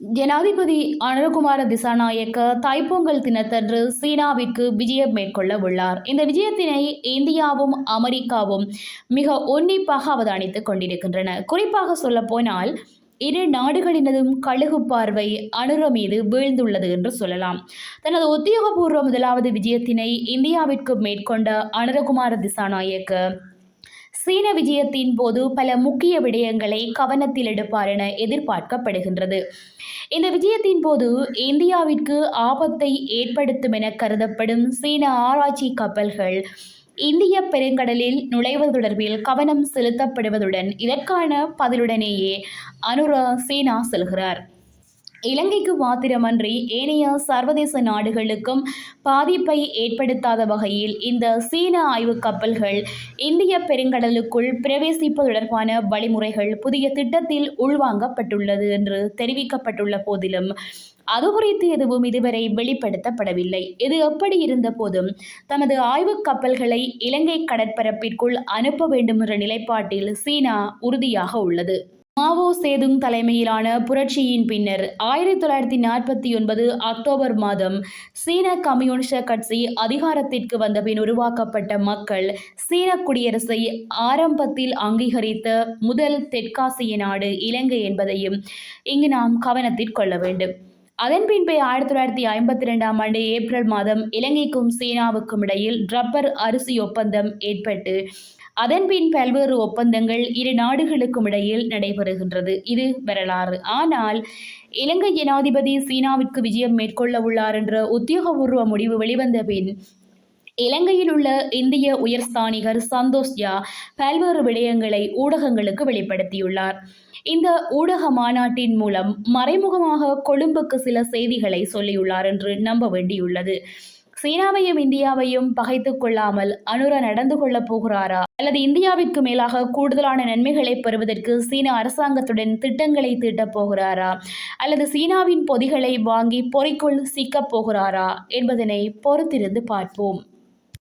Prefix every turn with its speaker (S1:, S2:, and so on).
S1: ஜனாதிபதி அனுரகுமார திசாநாயக்க தைப்பொங்கல் தினத்தன்று சீனாவிற்கு விஜயம் மேற்கொள்ள உள்ளார் இந்த விஜயத்தினை இந்தியாவும் அமெரிக்காவும் மிக உன்னிப்பாக அவதானித்துக் கொண்டிருக்கின்றன. குறிப்பாக சொல்லப்போனால் இரு நாடுகளினதும் கழுகு பார்வை அனுர மீது வீழ்ந்துள்ளது என்று சொல்லலாம். தனது உத்தியோகபூர்வ முதலாவது விஜயத்தினை இந்தியாவிற்கு மேற்கொண்ட அனுரகுமார திசாநாயக்க சீன விஜயத்தின் போது பல முக்கிய விடயங்களை கவனத்தில் எடுப்பார் என எதிர்பார்க்கப்படுகின்றது. இந்த விஜயத்தின் போது இந்தியாவிற்கு ஆபத்தை ஏற்படுத்தும் என கருதப்படும் சீன ஆராய்ச்சி கப்பல்கள் இந்திய பெருங்கடலில் நுழைவது தொடர்பில் கவனம் செலுத்தப்படுவதுடன் இதற்கான பதிலுடனேயே அனுரா சீனா செல்கிறார். இலங்கைக்கு மாத்திரமன்றி ஏனைய சர்வதேச நாடுகளுக்கும் பாதிப்பை ஏற்படுத்தாத வகையில் இந்த சீன ஆய்வுக் கப்பல்கள் இந்திய பெருங்கடலுக்குள் பிரவேசிப்பது தொடர்பான வழிமுறைகள் புதிய திட்டத்தில் உள்வாங்கப்பட்டுள்ளது என்று தெரிவிக்கப்பட்டுள்ள போதிலும் அது குறித்து எதுவும் இதுவரை வெளிப்படுத்தப்படவில்லை. இது எப்படி இருந்த போதும் தமது ஆய்வுக் கப்பல்களை இலங்கை கடற்பரப்பிற்குள் அனுப்ப வேண்டும் என்ற நிலைப்பாட்டில் சீனா உறுதியாக உள்ளது. மாவோ சேதுங் தலைமையிலான புரட்சியின் பின்னர் ஆயிரத்தி தொள்ளாயிரத்தி நாற்பத்தி ஒன்பது அக்டோபர் மாதம் சீன கம்யூனிஸ்ட கட்சி அதிகாரத்திற்கு வந்த பின் உருவாக்கப்பட்ட மக்கள் சீன குடியரசை ஆரம்பத்தில் அங்கீகரித்த முதல் தெற்காசிய நாடு இலங்கை என்பதையும் இங்கு நாம் கவனத்தில் கொள்ள வேண்டும். அதன் பின்பே ஆயிரத்தி தொள்ளாயிரத்தி ஐம்பத்தி ரெண்டாம் ஆண்டு ஏப்ரல் மாதம் இலங்கைக்கும் சீனாவுக்கும் இடையில் ரப்பர் அரிசி ஒப்பந்தம் ஏற்பட்டு அதன்பின் பல்வேறு ஒப்பந்தங்கள் இரு நாடுகளுக்கும் இடையில் நடைபெறுகின்றது. இது வரலாறு. ஆனால் இலங்கை ஜனாதிபதி சீனாவிற்கு விஜயம் மேற்கொள்ள உள்ளார் என்ற உத்தியோகபூர்வ முடிவு வெளிவந்த பின் இலங்கையில் உள்ள இந்திய உயர்ஸ்தானிகர் சந்தோஷ் ஜா பல்வேறு விடயங்களை ஊடகங்களுக்கு வெளிப்படுத்தியுள்ளார். இந்த ஊடக மாநாட்டின் மூலம் மறைமுகமாக கொழும்புக்கு சில செய்திகளை சொல்லியுள்ளார் என்று நம்ப வேண்டியுள்ளது. சீனாவையும் இந்தியாவையும் பகைத்து கொள்ளாமல் அனுர நடந்து கொள்ளப் போகிறாரா? அல்லது இந்தியாவிற்கு மேலாக கூடுதலான நன்மைகளை பெறுவதற்கு சீன அரசாங்கத்துடன் திட்டங்களை தீட்டப் போகிறாரா? அல்லது சீனாவின் பொதிகளை வாங்கி பொறிக்குள் சிக்கப் போகிறாரா? என்பதனை பொறுத்திருந்து பார்ப்போம்.